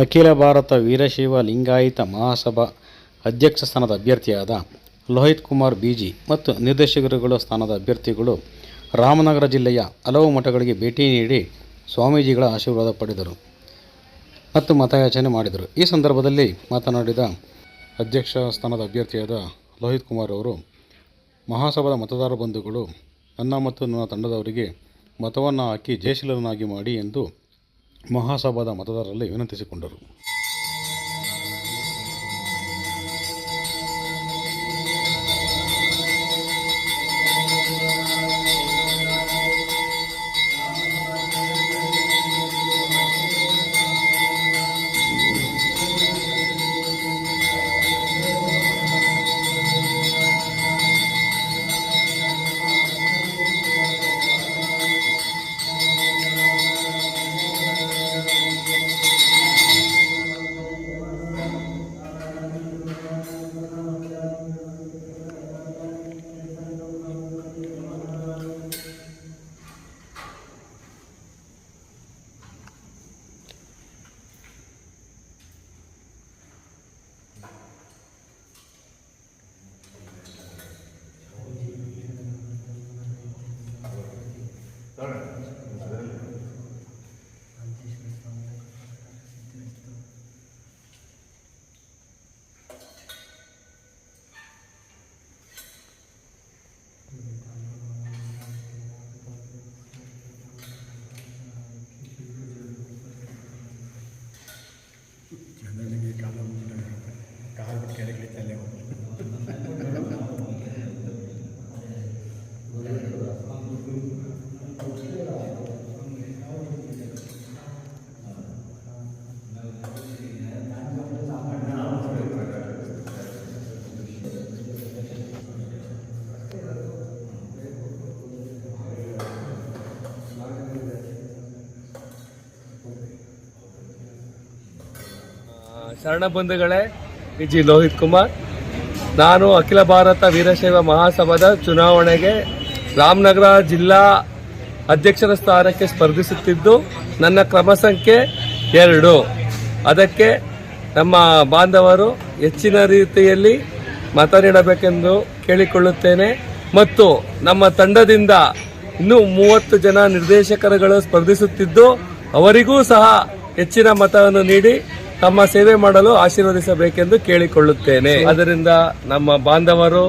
ಅಖಿಲ ಭಾರತ ವೀರಶೈವ ಲಿಂಗಾಯತ ಮಹಾಸಭಾ ಅಧ್ಯಕ್ಷ ಸ್ಥಾನದ ಅಭ್ಯರ್ಥಿಯಾದ ಲೋಹಿತ್ ಕುಮಾರ್ ಬಿಜಿ ಮತ್ತು ನಿರ್ದೇಶಕರುಗಳ ಸ್ಥಾನದ ಅಭ್ಯರ್ಥಿಗಳು ರಾಮನಗರ ಜಿಲ್ಲೆಯ ಹಲವು ಮಠಗಳಿಗೆ ಭೇಟಿ ನೀಡಿ ಸ್ವಾಮೀಜಿಗಳ ಆಶೀರ್ವಾದ ಪಡೆದರು ಮತ್ತು ಮತಯಾಚನೆ ಮಾಡಿದರು. ಈ ಸಂದರ್ಭದಲ್ಲಿ ಮಾತನಾಡಿದ ಅಧ್ಯಕ್ಷ ಸ್ಥಾನದ ಅಭ್ಯರ್ಥಿಯಾದ ಲೋಹಿತ್ ಕುಮಾರ್ ಅವರು, ಮಹಾಸಭಾದ ಮತದಾರ ಬಂಧುಗಳು ನನ್ನ ಮತ್ತು ನನ್ನ ತಂಡದವರಿಗೆ ಮತವನ್ನು ಹಾಕಿ ಜಯಶೀಲರನ್ನಾಗಿ ಮಾಡಿ ಎಂದು ಮಹಾಸಭಾದ ಮತದಾರರಲ್ಲಿ ವಿನಂತಿಸಿಕೊಂಡರು. ಶರಣ ಬಂಧುಗಳೇ ಜಿ. ಲೋಹಿತ್ ಕುಮಾರ್. ನಾನು ಅಖಿಲ ಭಾರತ ವೀರಶೈವ ಮಹಾಸಭಾದ ಚುನಾವಣೆಗೆ ರಾಮನಗರ ಜಿಲ್ಲಾ ಅಧ್ಯಕ್ಷರ ಸ್ಥಾನಕ್ಕೆ ಸ್ಪರ್ಧಿಸುತ್ತಿದ್ದು, ನನ್ನ ಕ್ರಮ ಸಂಖ್ಯೆ ಎರಡು. ಅದಕ್ಕೆ ನಮ್ಮ ಬಾಂಧವರು ಹೆಚ್ಚಿನ ರೀತಿಯಲ್ಲಿ ಮತ ನೀಡಬೇಕೆಂದು ಕೇಳಿಕೊಳ್ಳುತ್ತೇನೆ. ಮತ್ತು ನಮ್ಮ ತಂಡದಿಂದ ಇನ್ನೂ ಮೂವತ್ತು ಜನ ನಿರ್ದೇಶಕರುಗಳು ಸ್ಪರ್ಧಿಸುತ್ತಿದ್ದು, ಅವರಿಗೂ ಸಹ ಹೆಚ್ಚಿನ ಮತವನ್ನು ನೀಡಿ ತಮ್ಮ ಸೇವೆ ಮಾಡಲು ಆಶೀರ್ವದಿಸಬೇಕೆಂದು ಕೇಳಿಕೊಳ್ಳುತ್ತೇನೆ. ಅದರಿಂದ ನಮ್ಮ ಬಾಂಧವರು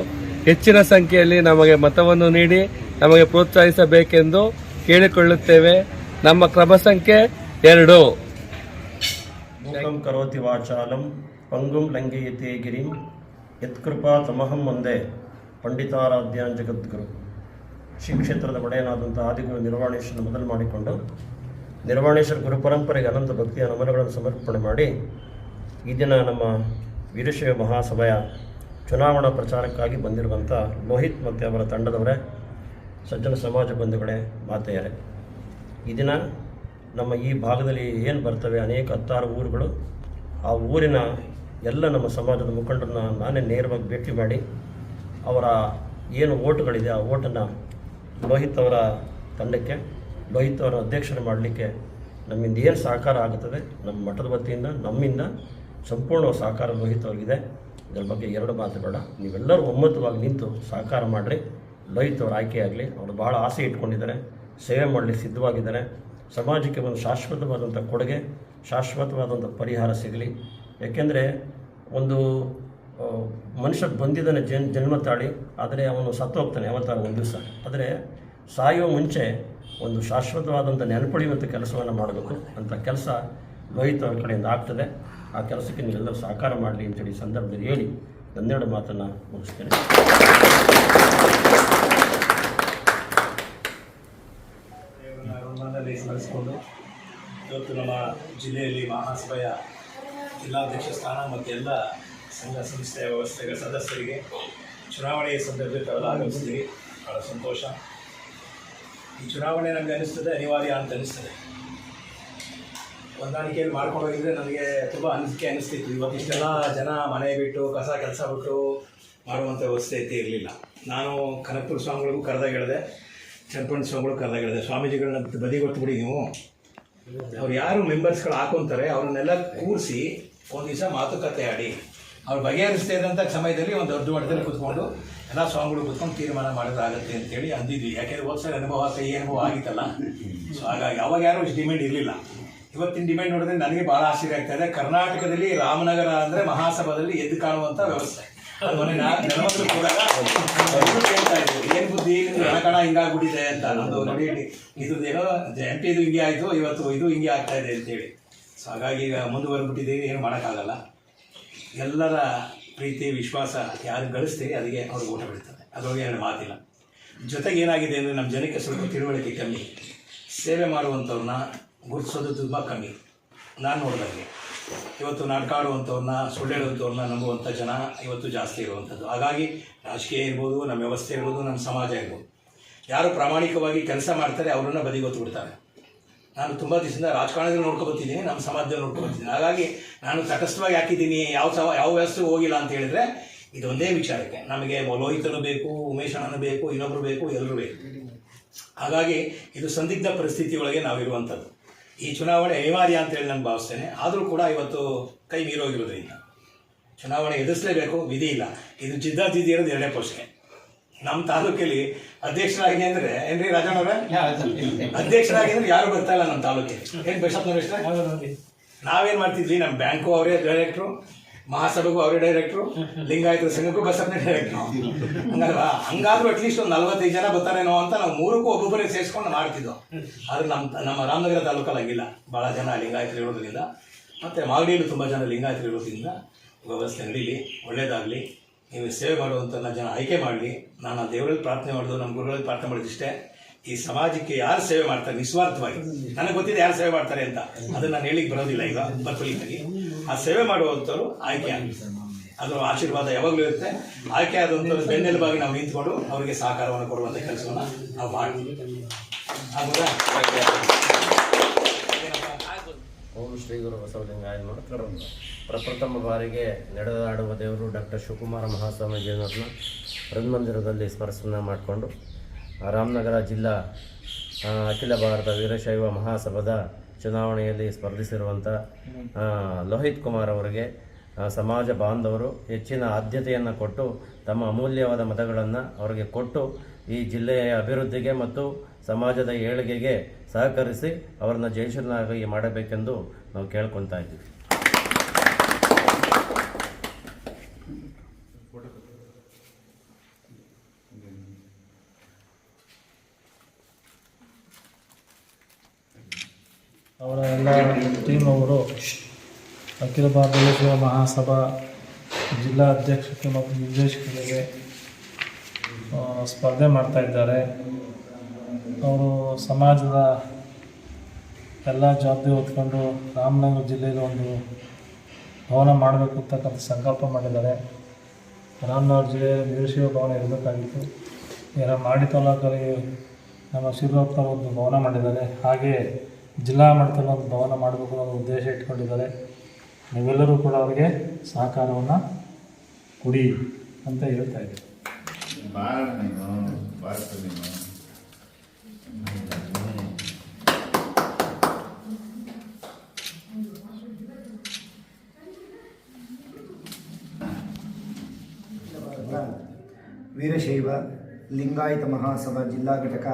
ಹೆಚ್ಚಿನ ಸಂಖ್ಯೆಯಲ್ಲಿ ನಮಗೆ ಮತವನ್ನು ನೀಡಿ ನಮಗೆ ಪ್ರೋತ್ಸಾಹಿಸಬೇಕೆಂದು ಕೇಳಿಕೊಳ್ಳುತ್ತೇವೆ. ನಮ್ಮ ಕ್ರಮ ಸಂಖ್ಯೆ ಎರಡು. ಕರೋತಿ ವಾಚಾಲಂ ಪಂಗುಂ ಲಂಘಯತೆ ಗಿರಿಂ ಯತ್ಕೃಪಾ ತಮಹಂ ಒಂದೇ ಪಂಡಿತಾರಾಧ್ಯ ಜಗದ್ಗುರು. ಶ್ರೀ ಕ್ಷೇತ್ರದ ಒಡೆಯನಾದಂಥ ಆದಿಗುರು ನಿರ್ವಾಣೇಶ್ವರನ ಮೊದಲು ಮಾಡಿಕೊಂಡು ನಿರ್ವಾಣೇಶ್ವರ ಗುರು ಪರಂಪರೆಗೆ ಅನಂತ ಭಕ್ತಿಯ ನಮನಗಳನ್ನು ಸಮರ್ಪಣೆ ಮಾಡಿ ಈ ದಿನ ನಮ್ಮ ವೀರಶೈವ ಮಹಾಸಭೆಯ ಚುನಾವಣಾ ಪ್ರಚಾರಕ್ಕಾಗಿ ಬಂದಿರುವಂಥ ಲೋಹಿತ್ ಮತ್ತು ಅವರ ತಂಡದವರೇ, ಸಜ್ಜನ ಸಮಾಜ ಬಂಧುಗಳೇ, ಮಾತೆಯರೇ. ಈ ದಿನ ನಮ್ಮ ಈ ಭಾಗದಲ್ಲಿ ಏನು ಬರ್ತವೆ, ಅನೇಕ ಹತ್ತಾರು ಊರುಗಳು, ಆ ಊರಿನ ಎಲ್ಲ ನಮ್ಮ ಸಮಾಜದ ಮುಖಂಡರನ್ನ ನಾನೇ ನೇರವಾಗಿ ಭೇಟಿ ಮಾಡಿ ಅವರ ಏನು ಓಟುಗಳಿದೆ, ಆ ಓಟನ್ನು ಲೋಹಿತ್ ಅವರ ತಂಡಕ್ಕೆ ಲೋಹಿತ್ ಅವರ ಅಧ್ಯಕ್ಷರು ಮಾಡಲಿಕ್ಕೆ ನಮ್ಮಿಂದ ಏನು ಸಹಕಾರ ಆಗುತ್ತದೆ, ನಮ್ಮ ಮಠದ ವತಿಯಿಂದ, ನಮ್ಮಿಂದ ಸಂಪೂರ್ಣ ಸಹಕಾರ ಲೋಹಿತ್ ಇದರ ಬಗ್ಗೆ ಎರಡು ಮಾತು ಬೇಡ. ನೀವೆಲ್ಲರೂ ಒಮ್ಮತವಾಗಿ ನಿಂತು ಸಹಕಾರ ಮಾಡಿರಿ. ಲೋಹಿತ್ ಅವರು ಆಯ್ಕೆಯಾಗಲಿ ಅವರು ಭಾಳ ಆಸೆ ಇಟ್ಕೊಂಡಿದ್ದಾರೆ, ಸೇವೆ ಮಾಡಲಿಕ್ಕೆ ಸಿದ್ಧವಾಗಿದ್ದಾರೆ. ಸಮಾಜಕ್ಕೆ ಒಂದು ಶಾಶ್ವತವಾದಂಥ ಕೊಡುಗೆ, ಶಾಶ್ವತವಾದಂಥ ಪರಿಹಾರ ಸಿಗಲಿ. ಯಾಕೆಂದರೆ ಒಂದು ಮನುಷ್ಯ ಬಂದಿದ್ದಾನೆ ಜನ್ ಜನ್ಮ ತಾಳಿ ಆದರೆ ಅವನು ಸತ್ತು ಹೋಗ್ತಾನೆ ಯಾವತ್ತಾರ ಒಂದು ದಿವಸ. ಆದರೆ ಸಾಯುವ ಮುಂಚೆ ಒಂದು ಶಾಶ್ವತವಾದಂಥ ನೆನಪುಳಿಯುವಂಥ ಕೆಲಸವನ್ನು ಮಾಡಬೇಕು. ಅಂತ ಕೆಲಸ ಲೋಹಿತ್ ಅವರ ಕಡೆಯಿಂದ ಆಗ್ತದೆ. ಆ ಕೆಲಸಕ್ಕೆ ನೀವೆಲ್ಲರೂ ಸಹಕಾರ ಮಾಡಲಿ ಅಂತೇಳಿ ಈ ಸಂದರ್ಭದಲ್ಲಿ ಹೇಳಿ ಒಂದೆರಡು ಮಾತನ್ನು ಮುಗಿಸ್ತೇನೆ. ಇವತ್ತು ನಮ್ಮ ಜಿಲ್ಲೆಯಲ್ಲಿ ಮಹಾಸಭೆಯ ಜಿಲ್ಲಾಧ್ಯಕ್ಷ ಸ್ಥಾನ ಮತ್ತು ಎಲ್ಲ ಸಂಘ ಸಂಸ್ಥೆಯ ವ್ಯವಸ್ಥೆಗಳ ಸದಸ್ಯರಿಗೆ ಚುನಾವಣೆಯ ಸಂದರ್ಭದಲ್ಲಿ ಆಗಮಿಸಿದ್ದೀವಿ ಭಾಳ ಸಂತೋಷ. ಈ ಚುನಾವಣೆ ನನಗೆ ಅನಿಸ್ತದೆ, ಅನಿವಾರ್ಯ ಅಂತ ಅನಿಸ್ತದೆ. ಹೊಂದಾಣಿಕೆಯಲ್ಲಿ ಮಾಡ್ಕೊಂಡು ಹೋಗಿದ್ರೆ ನನಗೆ ತುಂಬ ಅನಿಸಿಕೆ ಅನಿಸ್ತಿತ್ತು. ಇವತ್ತು ಇಷ್ಟೆಲ್ಲ ಜನ ಮನೆ ಬಿಟ್ಟು ಕಸ ಕೆಲಸ ಬಿಟ್ಟು ಮಾಡುವಂಥ ವ್ಯವಸ್ಥೆ ಇತ್ತು ಇರಲಿಲ್ಲ. ನಾನು ಕನಕಪುರ ಸ್ವಾಮಿಗಳಿಗೂ ಕರೆದಾಗ ಹೇಳಿದೆ, ಚನ್ನಪಣ್ಣ ಸ್ವಾಮಿಗಳು ಕರೆದಾಗ ಹೇಳಿದೆ, ಸ್ವಾಮೀಜಿಗಳನ್ನ ಬದಿ ಬಿಡಿ ನೀವು. ಅವ್ರು ಯಾರು ಮೆಂಬರ್ಸ್ಗಳು ಹಾಕೊತಾರೆ, ಅವ್ರನ್ನೆಲ್ಲ ಕೂರಿಸಿ ಒಂದು ದಿವಸ ಮಾತುಕತೆ ಆಡಿ. ಅವ್ರು ಬಗೆಹರಿಸ್ತಾ ಇದ್ದಂಥ ಸಮಯದಲ್ಲಿ ಒಂದು ದೊಡ್ಡ ಮಟ್ಟದಲ್ಲಿ ಕುತ್ಕೊಂಡು ಎಲ್ಲ ಸ್ವಾಮಿಗಳು ಕುತ್ಕೊಂಡು ತೀರ್ಮಾನ ಮಾಡೋದಾಗತ್ತೆ ಅಂತೇಳಿ ಅಂದಿದ್ವಿ. ಯಾಕೆಂದ್ರೆ ಹೋದ್ಸಲ ಅನುಭವ ಕೈ ಅನುಭವ ಆಗಿತ್ತಲ್ಲ. ಸೊ ಹಾಗಾಗಿ ಅವಾಗ ಯಾರು ಇಷ್ಟು ಡಿಮ್ಯಾಂಡ್ ಇರಲಿಲ್ಲ. ಇವತ್ತಿನ ಡಿಮ್ಯಾಂಡ್ ನೋಡಿದ್ರೆ ನನಗೆ ಬಹಳ ಆಶ್ಚರ್ಯ ಆಗ್ತಾ ಇದೆ. ಕರ್ನಾಟಕದಲ್ಲಿ ರಾಮನಗರ ಅಂದರೆ ಮಹಾಸಭಾದಲ್ಲಿ ಎದ್ದು ಕಾಣುವಂಥ ವ್ಯವಸ್ಥೆ. ಮೊನ್ನೆ ಕೂಡ ಹೋದಾಗ ಎಲ್ರೂ ಕೇಳ್ತಾ ಏನ್ ಬುದ್ಧಿ? ಹಣಕಣ ಹಿಂಗಾಗ್ಬಿಟ್ಟಿದೆ ಅಂತ. ನಮ್ಮದು ನೋಡಿ ಇದು ಏನೋ ಎಂ ಪಿ ಇದು ಹಿಂಗೆ ಆಯ್ತು, ಇವತ್ತು ಇದು ಹಿಂಗೆ ಆಗ್ತಾ ಇದೆ ಅಂತೇಳಿ. ಸೊ ಹಾಗಾಗಿ ಈಗ ಮುಂದುವರೆದ್ಬಿಟ್ಟಿದ್ದೀವಿ ಏನು ಮಾಡೋಕ್ಕಾಗಲ್ಲ. ಎಲ್ಲರ ಪ್ರೀತಿ, ವಿಶ್ವಾಸ ಯಾರು ಗಳಿಸ್ತೀರಿ ಅದಕ್ಕೆ ಅವ್ರಿಗೆ ಊಟ ಬಿಡ್ತಾರೆ. ಅದ್ರೊಳಗೆ ಎರಡು ಮಾತಿಲ್ಲ. ಜೊತೆಗೆ ಏನಾಗಿದೆ ಅಂದರೆ ನಮ್ಮ ಜನಕ್ಕೆ ಸ್ವಲ್ಪ ತಿಳುವಳಿಕೆ ಕಮ್ಮಿ. ಸೇವೆ ಮಾಡುವಂಥವ್ರನ್ನ ಗುರುತಿಸೋದು ತುಂಬ ಕಮ್ಮಿ. ನಾನು ನೋಡಿದಂಗೆ. ಇವತ್ತು ನಾಡ್ಕಾಡುವಂಥವ್ರನ್ನ ಸುಳ್ಳು ಹೇಳುವಂಥವ್ರನ್ನ ನಂಬುವಂಥ ಜನ ಇವತ್ತು ಜಾಸ್ತಿ ಇರುವಂಥದ್ದು. ಹಾಗಾಗಿ ರಾಜಕೀಯ ಇರ್ಬೋದು, ನಮ್ಮ ವ್ಯವಸ್ಥೆ ಇರ್ಬೋದು, ನಮ್ಮ ಸಮಾಜ ಇರ್ಬೋದು. ಯಾರು ಪ್ರಾಮಾಣಿಕವಾಗಿ ಕೆಲಸ ಮಾಡ್ತಾರೆ, ಅವ್ರನ್ನ ಬದಿಗೊತ್ತು ಬಿಡ್ತಾರೆ. ನಾನು ತುಂಬ ದಿವಸದಿಂದ ರಾಜಕಾರಣದಲ್ಲಿ ನೋಡ್ಕೊಬತ್ತಿದ್ದೀನಿ ನಮ್ಮ ಸಮಾಜದಲ್ಲಿ ನೋಡ್ಕೊಬತ್ತಿದ್ದೀನಿ ಹಾಗಾಗಿ ನಾನು ತಟಸ್ಥವಾಗಿ ಹಾಕಿದ್ದೀನಿ, ಯಾವ ಸವ ಯಾವ ವ್ಯವಸ್ಥೆ ಹೋಗಿಲ್ಲ ಅಂತ ಹೇಳಿದ್ರೆ ಇದೊಂದೇ ವಿಚಾರಕ್ಕೆ. ನಮಗೆ ಲೋಹಿತನು ಬೇಕು, ಉಮೇಶ್ ಅಣ್ಣನು ಬೇಕು, ಇನ್ನೊಬ್ರು ಬೇಕು, ಎಲ್ಲರೂ ಬೇಕು. ಹಾಗಾಗಿ ಇದು ಸಂದಿಗ್ಧ ಪರಿಸ್ಥಿತಿಯೊಳಗೆ ನಾವಿರುವಂಥದ್ದು. ಈ ಚುನಾವಣೆ ಅನಿವಾರ್ಯ ಅಂತೇಳಿ ನಾನು ಭಾವಿಸ್ತೇನೆ. ಆದರೂ ಕೂಡ ಇವತ್ತು ಕೈ ಮೀರೋಗಿರೋದ್ರಿಂದ ಚುನಾವಣೆ ಎದುರಿಸಲೇಬೇಕು, ವಿಧಿ ಇಲ್ಲ. ಇದು ಜಿದ್ದಾಜಿದ್ದಿ ಇರೋದು ಎರಡೇ ಪೋಸ್ಟ್ಗೆ ನಮ್ಮ ತಾಲೂಕಲ್ಲಿ ಅಧ್ಯಕ್ಷರಾಗಿ ಅಂದ್ರೆ ಏನ್ರಿ ರಾಜಣ್ಣವ್ರ ಅಧ್ಯಕ್ಷರಾಗಿ ಅಂದ್ರೆ ಯಾರು ಬರ್ತಾ ಇಲ್ಲ ನಮ್ಮ ತಾಲೂಕಿಗೆ ಏನ್ ಬೆಸಪ್ನವ್ರೆ ನಾವೇನ್ ಮಾಡ್ತಿದ್ವಿ? ನಮ್ಮ ಬ್ಯಾಂಕು ಅವರೇ ಡೈರೆಕ್ಟ್ರು ಮಹಾಸಭೆಗೂ ಅವರೇ ಡೈರೆಕ್ಟ್ರು ಲಿಂಗಾಯತ ಸಂಘಕ್ಕೂ ಬಸಪ್ಪನೇ ಡೈರೆಕ್ಟ್ರು ಹಂಗಲ್ವಾ? ಹಂಗಾದ್ರೂ ಅಟ್ಲೀಸ್ಟ್ ಒಂದು ನಲ್ವತ್ತೈದು ಜನ ಬರ್ತಾರೇನೋ ಅಂತ ನಾವು ಮೂರಕ್ಕೂ ಒಬ್ಬೊಬ್ಬರೇ ಸೇರಿಸ್ಕೊಂಡು ಮಾಡ್ತಿದ್ದೋ. ಆದ್ರೆ ನಮ್ಮ ನಮ್ಮ ರಾಮನಗರ ತಾಲೂಕಲ್ಲಿ ಹಂಗಿಲ್ಲ ಭಾಳ ಜನ ಲಿಂಗಾಯತರು ಇರೋದ್ರಿಂದ. ಮತ್ತೆ ಮಾಗಡಿಯಲ್ಲೂ ತುಂಬ ಜನ ಲಿಂಗಾಯತರು ಇರೋದ್ರಿಂದ ವ್ಯವಸ್ಥೆ ನಡೀಲಿ ಒಳ್ಳೇದಾಗಲಿ. ನೀವು ಸೇವೆ ಮಾಡುವಂಥ ಜನ ಆಯ್ಕೆ ಮಾಡಲಿ. ನಾನು ಆ ದೇವರಲ್ಲಿ ಪ್ರಾರ್ಥನೆ ಮಾಡೋದು, ನಮ್ಮ ಗುರುಗಳಲ್ಲಿ ಪ್ರಾರ್ಥನೆ ಮಾಡೋದಿಷ್ಟೇ. ಈ ಸಮಾಜಕ್ಕೆ ಯಾರು ಸೇವೆ ಮಾಡ್ತಾರೆ? ನಿಸ್ವಾರ್ಥವಾಗಿ. ನನಗೆ ಗೊತ್ತಿದೆ ಯಾರು ಸೇವೆ ಮಾಡ್ತಾರೆ ಅಂತ. ಅದನ್ನ ನಾನು ಹೇಳಿಕ್ ಬರೋದಿಲ್ಲ ಈಗ ಬರ್ಕೊಲಿಕ್ಕಾಗಿ ಆ ಸೇವೆ ಮಾಡುವಂಥವ್ರು ಆಯ್ಕೆ ಅದರ ಆಶೀರ್ವಾದ ಯಾವಾಗಲೂ ಇರುತ್ತೆ. ಆಯ್ಕೆ ಆದಂಥವ್ರು ಬೆನ್ನೆಲುಬಾಗಿ ನಾವು ನಿಂತ್ಕೊಂಡು ಅವರಿಗೆ ಸಹಕಾರವನ್ನು ಕೊಡುವಂಥ ಕೆಲಸವನ್ನು ನಾವು ಮಾಡ್ತೀವಿ. ಓಂ ಶ್ರೀ ಗುರು ಬಸವಲಿಂಗಾಯ ನಮಃ. ಪ್ರಪ್ರಥಮ ಬಾರಿಗೆ ನಡೆದಾಡುವ ದೇವರು ಡಾಕ್ಟರ್ ಶಿವಕುಮಾರ ಮಹಾಸ್ವಾಮೀಜಿಯವರನ್ನ ಹೃನ್ಮಂದಿರದಲ್ಲಿ ಸ್ಮರಿಸನ್ನ ಮಾಡಿಕೊಂಡು ರಾಮನಗರ ಜಿಲ್ಲಾ ಅಖಿಲ ಭಾರತ ವೀರಶೈವ ಮಹಾಸಭಾದ ಚುನಾವಣೆಯಲ್ಲಿ ಸ್ಪರ್ಧಿಸಿರುವಂಥ ಲೋಹಿತ್ ಕುಮಾರ್ ಅವರಿಗೆ ಸಮಾಜ ಬಾಂಧವರು ಹೆಚ್ಚಿನ ಆದ್ಯತೆಯನ್ನು ಕೊಟ್ಟು, ತಮ್ಮ ಅಮೂಲ್ಯವಾದ ಮತಗಳನ್ನು ಅವರಿಗೆ ಕೊಟ್ಟು, ಈ ಜಿಲ್ಲೆಯ ಅಭಿವೃದ್ಧಿಗೆ ಮತ್ತು ಸಮಾಜದ ಏಳಿಗೆಗೆ ಸಹಕರಿಸಿ ಅವರನ್ನು ಜಯಶೀಲನಾಗಿ ಮಾಡಬೇಕೆಂದು ನಾವು ಕೇಳ್ಕೊತಾ ಇದ್ದೀವಿ. ಅವರ ಎಲ್ಲ ಟೀಮ್ ಅವರು ಅಖಿಲ ಭಾರತ ಮಹಾಸಭಾ ಜಿಲ್ಲಾ ಅಧ್ಯಕ್ಷಕ್ಕೆ ಮತ್ತು ನಿರ್ದೇಶಕರಿಗೆ ಸ್ಪರ್ಧೆ ಮಾಡ್ತಾ ಇದ್ದಾರೆ. ಅವರು ಸಮಾಜದ ಎಲ್ಲ ಜವಾಬ್ದಾರಿ ಹೊತ್ಕೊಂಡು ರಾಮನಗರ ಜಿಲ್ಲೆಯಲ್ಲಿ ಒಂದು ಭವನ ಮಾಡಬೇಕು ಅಂತಕ್ಕಂಥ ಸಂಕಲ್ಪ ಮಾಡಿದ್ದಾರೆ. ರಾಮನಗರ ಜಿಲ್ಲೆಯಲ್ಲಿ ವೀರಶೈವ ಭವನ ಇರಬೇಕಾಗಿತ್ತು. ಇದರ ಮಾಡಿ ತಾಲೂಕಲ್ಲಿ ನಮ್ಮ ಶಿವರಾಪ್ತರ ಒಂದು ಭವನ ಮಾಡಿದ್ದಾರೆ. ಹಾಗೆ ಜಿಲ್ಲಾ ಮಟ್ಟದಲ್ಲಿ ಒಂದು ಭವನ ಮಾಡಬೇಕು ಅನ್ನೋ ಉದ್ದೇಶ ಇಟ್ಕೊಂಡಿದ್ದಾರೆ. ನೀವೆಲ್ಲರೂ ಕೂಡ ಅವರಿಗೆ ಸಹಕಾರವನ್ನು ಕೊಡಿ ಅಂತ ಹೇಳ್ತಾ ಇದ್ದೀವಿ ನೀನು ವೀರಶೈವ, ಲಿಂಗಾಯತ ಮಹಾಸಭಾ ಜಿಲ್ಲಾ ಘಟಕ,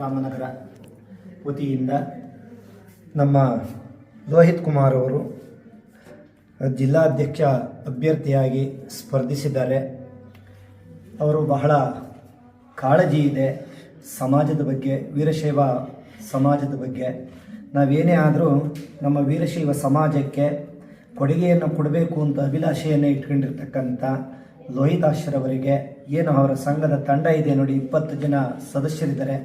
ರಾಮನಗರ ವತಿಯಿಂದ ನಮ್ಮ ಲೋಹಿತ್ ಕುಮಾರ್ ಅವರು ಜಿಲ್ಲಾಧ್ಯಕ್ಷ ಅಭ್ಯರ್ಥಿಯಾಗಿ ಸ್ಪರ್ಧಿಸಿದ್ದಾರೆ. ಅವರು ಬಹಳ ಕಾಳಜಿ ಇದೆ ಸಮಾಜದ ಬಗ್ಗೆ, ವೀರಶೈವ ಸಮಾಜದ ಬಗ್ಗೆ. ನಾವೇನೇ ಆದರೂ ನಮ್ಮ ವೀರಶೈವ ಸಮಾಜಕ್ಕೆ ಕೊಡುಗೆಯನ್ನು ಕೊಡಬೇಕು ಅಂತ ಅಭಿಲಾಷೆಯನ್ನು ಇಟ್ಕೊಂಡಿರ್ತಕ್ಕಂಥ ಲೋಹಿತಾಶ್ರವರಿಗೆ ಏನು ಅವರ ಸಂಘದ ತಂಡ ಇದೆ ನೋಡಿ ಇಪ್ಪತ್ತು ಜನ ಸದಸ್ಯರಿದ್ದಾರೆ.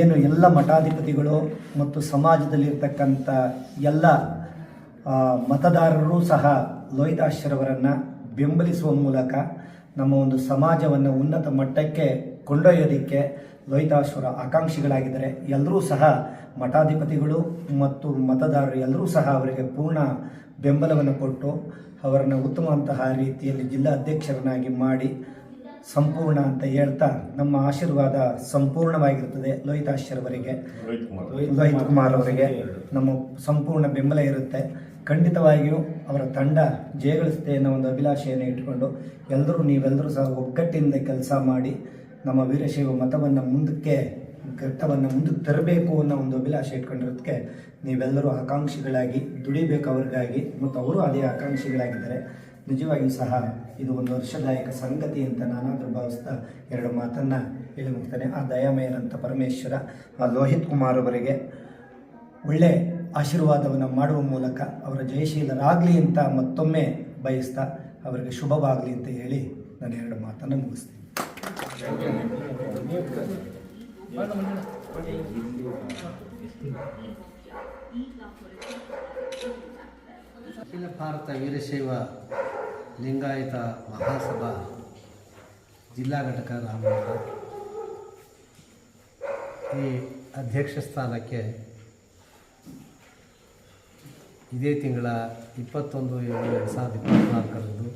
ಏನು ಎಲ್ಲ ಮಠಾಧಿಪತಿಗಳು ಮತ್ತು ಸಮಾಜದಲ್ಲಿರ್ತಕ್ಕಂಥ ಎಲ್ಲ ಮತದಾರರು ಸಹ ಲೋಹಿತಾಶ್ರವರನ್ನು ಬೆಂಬಲಿಸುವ ಮೂಲಕ ನಮ್ಮ ಒಂದು ಸಮಾಜವನ್ನು ಉನ್ನತ ಮಟ್ಟಕ್ಕೆ ಕೊಂಡೊಯ್ಯೋದಕ್ಕೆ ಲೋಹಿತಾಶ್ವರ ಆಕಾಂಕ್ಷಿಗಳಾಗಿದ್ದಾರೆ ಎಲ್ಲರೂ ಸಹ ಮಠಾಧಿಪತಿಗಳು ಮತ್ತು ಮತದಾರರು ಎಲ್ಲರೂ ಸಹ ಅವರಿಗೆ ಪೂರ್ಣ ಬೆಂಬಲವನ್ನು ಕೊಟ್ಟು ಅವರನ್ನು ಉತ್ತಮವಂತಹ ರೀತಿಯಲ್ಲಿ ಜಿಲ್ಲಾ ಅಧ್ಯಕ್ಷರನ್ನಾಗಿ ಮಾಡಿ ಸಂಪೂರ್ಣ ಅಂತ ಹೇಳ್ತಾ ನಮ್ಮ ಆಶೀರ್ವಾದ ಸಂಪೂರ್ಣವಾಗಿರ್ತದೆ ಲೋಹಿತಾಶ್ವರವರಿಗೆ ಲೋಹಿತ್ ಕುಮಾರ್ ಅವರಿಗೆ. ನಮ್ಮ ಸಂಪೂರ್ಣ ಬೆಂಬಲ ಇರುತ್ತೆ. ಖಂಡಿತವಾಗಿಯೂ ಅವರ ತಂಡ ಜಯಗಳಿಸುತ್ತೆ ಅನ್ನೋ ಒಂದು ಅಭಿಲಾಷೆಯನ್ನು ಇಟ್ಕೊಂಡು ಎಲ್ಲರೂ ನೀವೆಲ್ಲರೂ ಸಹ ಒಗ್ಗಟ್ಟಿನಿಂದ ಕೆಲಸ ಮಾಡಿ ನಮ್ಮ ವೀರಶೈವ ಮತವನ್ನು ಮುಂದಕ್ಕೆ ಘಟ್ಟವನ್ನು ಮುಂದಕ್ಕೆ ತರಬೇಕು ಅನ್ನೋ ಒಂದು ಅಭಿಲಾಷೆ ಇಟ್ಕೊಂಡಿರೋದಕ್ಕೆ ನೀವೆಲ್ಲರೂ ಆಕಾಂಕ್ಷಿಗಳಾಗಿ ದುಡಿಬೇಕು ಅವ್ರಿಗಾಗಿ ಮತ್ತು ಅವರು ಅದೇ ಆಕಾಂಕ್ಷಿಗಳಾಗಿದ್ದಾರೆ. ನಿಜವಾಗಿಯೂ ಸಹ ಇದು ಒಂದು ವರ್ಷದಾಯಕ ಸಂಗತಿ ಅಂತ ನಾನಾದರೂ ಭಾವಿಸ್ತಾ ಎರಡು ಮಾತನ್ನು ಹೇಳಿ ಮುಗ್ತಾನೆ ಆ ದಯಾಮಯನಂತ ಪರಮೇಶ್ವರ, ಆ ಲೋಹಿತ್ ಕುಮಾರ್ ಅವರಿಗೆ ಒಳ್ಳೆ ಆಶೀರ್ವಾದವನ್ನು ಮಾಡುವ ಮೂಲಕ ಅವರ ಜಯಶೀಲರಾಗಲಿ ಅಂತ ಮತ್ತೊಮ್ಮೆ ಬಯಸ್ತಾ ಅವರಿಗೆ ಶುಭವಾಗಲಿ ಅಂತ ಹೇಳಿ ನಾನು ಎರಡು ಮಾತನ್ನು ಮುಗಿಸ್ತೀನಿ. ಅಖಿಲ ಭಾರತ ವೀರಶೈವ ಲಿಂಗಾಯತ ಮಹಾಸಭಾ ಜಿಲ್ಲಾ ಘಟಕ ರಾಮನಗರ. ಈ ಅಧ್ಯಕ್ಷ ಸ್ಥಾನಕ್ಕೆ ಇದೇ ತಿಂಗಳ ಇಪ್ಪತ್ತೊಂದು ಏಳು ಎರಡು ಸಾವಿರದ ಇಪ್ಪತ್ತ್ನಾಲ್ಕರಂದು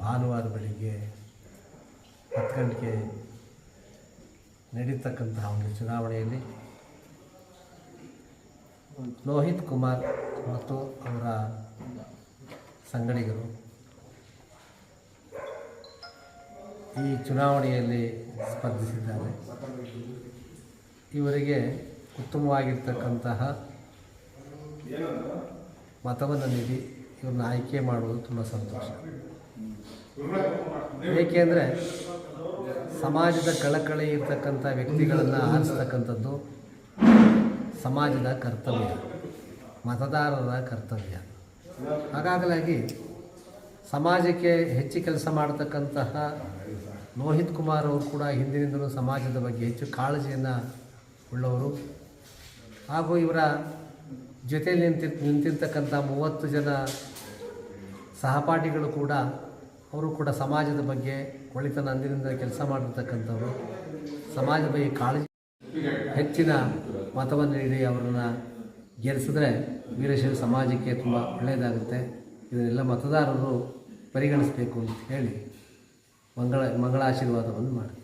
ಭಾನುವಾರ ಬೆಳಿಗ್ಗೆ ಹತ್ತು ಗಂಟೆಗೆ ನಡೀತಕ್ಕಂತಹ ಒಂದು ಚುನಾವಣೆಯಲ್ಲಿ ಲೋಹಿತ್ ಕುಮಾರ್ ಮತ್ತು ಅವರ ಸಂಗಡಿಗರು ಈ ಚುನಾವಣೆಯಲ್ಲಿ ಸ್ಪರ್ಧಿಸಿದ್ದಾರೆ. ಇವರಿಗೆ ಉತ್ತಮವಾಗಿರ್ತಕ್ಕಂತಹ ಮತವನ್ನು ನೀಡಿ, ಇವ್ರನ್ನ ಆಯ್ಕೆ ಮಾಡುವುದು ತುಂಬ ಸಂತೋಷ. ಏಕೆಂದರೆ ಸಮಾಜದ ಕಳಕಳಿ ಇರ್ತಕ್ಕಂಥ ವ್ಯಕ್ತಿಗಳನ್ನು ಆರಿಸ್ತಕ್ಕಂಥದ್ದು ಸಮಾಜದ ಕರ್ತವ್ಯ, ಮತದಾರರ ಕರ್ತವ್ಯ. ಹಾಗಾಗಲಾಗಿ ಸಮಾಜಕ್ಕೆ ಹೆಚ್ಚು ಕೆಲಸ ಮಾಡತಕ್ಕಂತಹ ಲೋಹಿತ್ ಕುಮಾರ್ ಅವರು ಕೂಡ ಹಿಂದಿನಿಂದಲೂ ಸಮಾಜದ ಬಗ್ಗೆ ಹೆಚ್ಚು ಕಾಳಜಿಯನ್ನು ಉಳ್ಳವರು. ಹಾಗೂ ಇವರ ಜೊತೆಯಲ್ಲಿ ನಿಂತಿ, ನಿಂತಿರ್ತಕ್ಕಂಥ ಮೂವತ್ತು ಜನ ಸಹಪಾಠಿಗಳು ಕೂಡ ಅವರು ಕೂಡ ಸಮಾಜದ ಬಗ್ಗೆ ಒಳಿತನ, ಅಂದಿನಿಂದ ಕೆಲಸ ಮಾಡಿರ್ತಕ್ಕಂಥವರು. ಸಮಾಜದ ಬಗ್ಗೆ ಕಾಳಜಿ, ಹೆಚ್ಚಿನ ಮತವನ್ನು ನೀಡಿ ಅವರನ್ನು ಗೆಲ್ಲಿಸಿದ್ರೆ ವೀರಶೈವ ಸಮಾಜಕ್ಕೆ ತುಂಬ ಒಳ್ಳೆಯದಾಗುತ್ತೆ. ಇದನ್ನೆಲ್ಲ ಮತದಾರರು ಪರಿಗಣಿಸಬೇಕು ಅಂತ ಹೇಳಿ ಮಂಗಳ, ಮಂಗಳಾಶೀರ್ವಾದವನ್ನು ಮಾಡ್ತಾರೆ